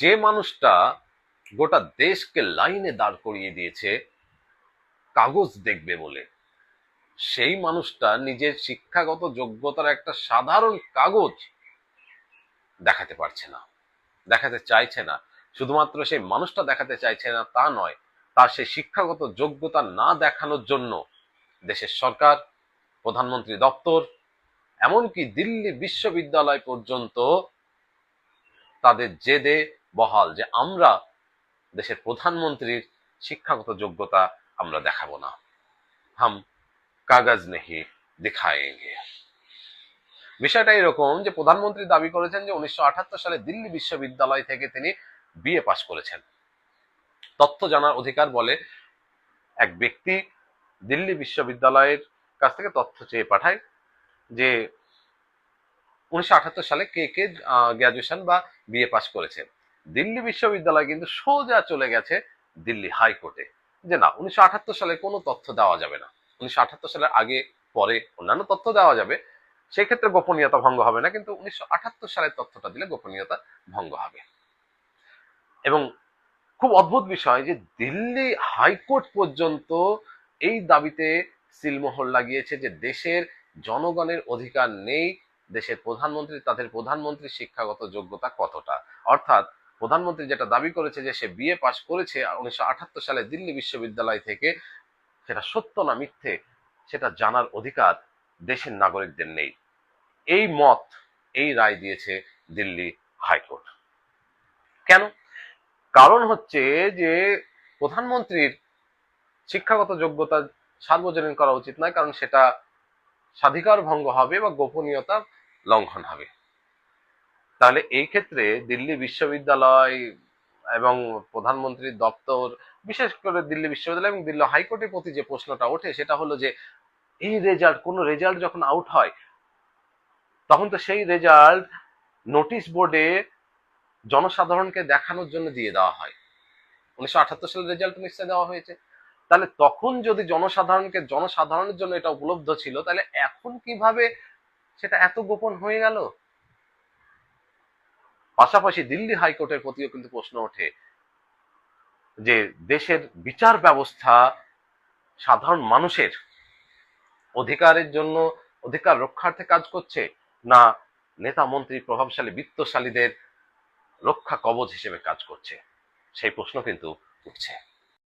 যে মানুষটা গোটা দেশকে লাইনে দাঁড় করিয়ে দিয়েছে, কাগজ দেখবে বলে। সেই মানুষটা নিজের শিক্ষাগত যোগ্যতার একটা সাধারণ কাগজ দেখাতে পারছে না, দেখাতে চাইছে না। শুধুমাত্র সেই মানুষটা দেখাতে চাইছে না, তা নয়, তার সেই শিক্ষাগত যোগ্যতা না দেখানোর জন্য দেশের সরকার, প্রধানমন্ত্রী দপ্তর, এমনকি দিল্লি বিশ্ববিদ্যালয় পর্যন্ত তাদের জেদে বহাল যে আমরা দেশের প্রধানমন্ত্রীর শিক্ষাগত যোগ্যতা আমরা দেখাবো না। হাম কাগজ নেহি দিখায়েঙ্গে। বিষয়টা এরকম যে প্রধানমন্ত্রী দাবি করেছেন যে উনিশশো সালে দিল্লি বিশ্ববিদ্যালয় থেকে তিনি বিএ পাশ করেছেন। তথ্য জানার অধিকার বলে এক ব্যক্তি দিল্লি বিশ্ববিদ্যালয়ের কাছ থেকে তথ্য চেয়ে পাঠায় যে উনিশশো সালে কে কে গ্র্যাজুয়েশন বা বিএ পাশ করেছে। দিল্লি বিশ্ববিদ্যালয় কিন্তু সোজা চলে গেছে দিল্লি হাইকোর্টে। যে না, উনিশশো আটাত্তর সালে কোনো তথ্য দেওয়া যাবে না। উনিশশো সালের আগে, পরে অন্যান্য তথ্য দেওয়া যাবে। সেক্ষেত্রে গোপনীয়তা ভঙ্গ হবে না, কিন্তু উনিশশো সালের তথ্যটা দিলে গোপনীয়তা ভঙ্গ হবে। এবং খুব অদ্ভুত বিষয় যে দিল্লি হাইকোর্ট পর্যন্ত এই দাবিতে সিলমোহর লাগিয়েছে যে দেশের জনগণের অধিকার নেই দেশের প্রধানমন্ত্রী, তাদের প্রধানমন্ত্রীর শিক্ষাগত যোগ্যতা কতটা? অর্থাৎ প্রধানমন্ত্রী যেটা দাবি করেছে যে সে বিএ পাশ করেছে উনিশশো সালে দিল্লি বিশ্ববিদ্যালয় থেকে, সেটা সত্য না মিথ্যে, সেটা জানার অধিকার দেশের নাগরিকদের নেই। এই মত, এই রায় দিয়েছে দিল্লি হাইকোর্ট। কেন? কারণ হচ্ছে যে প্রধানমন্ত্রীর শিক্ষাগত যোগ্যতা সার্বজনীন করা উচিত নয়, কারণ সেটা স্বাধিকার ভঙ্গ হবে বা গোপনীয়তা লঙ্ঘন হবে। তাহলে এই ক্ষেত্রে দিল্লি বিশ্ববিদ্যালয় এবং প্রধানমন্ত্রীর দপ্তর, বিশেষ করে দিল্লি বিশ্ববিদ্যালয় এবং দিল্লি হাইকোর্টের প্রতি যে প্রশ্নটা ওঠে সেটা হলো যে, এই রেজাল্ট কোনো রেজাল্ট যখন আউট হয়, তখন তো সেই রেজাল্ট নোটিশ বোর্ডে জনসাধারণকে দেখানোর জন্য দিয়ে দেওয়া হয়। উনিশশো আঠাত্তর সালের রেজাল্ট নিশ্চয় দেওয়া হয়েছে। তাহলে তখন যদি জনসাধারণকে, জনসাধারণের জন্য এটা উপলব্ধ ছিল, তাহলে এখন কীভাবে সেটা এত গোপন হয়ে গেল? পাশাপাশি দিল্লি হাইকোর্টের প্রতিও কিন্তু প্রশ্ন ওঠে যে দেশের বিচার ব্যবস্থা সাধারণ মানুষের অধিকারের জন্য অধিকার রক্ষার্থে কাজ করছে না নেতা মন্ত্রী প্রভাবশালী বিত্তশালীদের রক্ষা কবচ হিসেবে কাজ করছে? সেই প্রশ্ন কিন্তু উঠছে।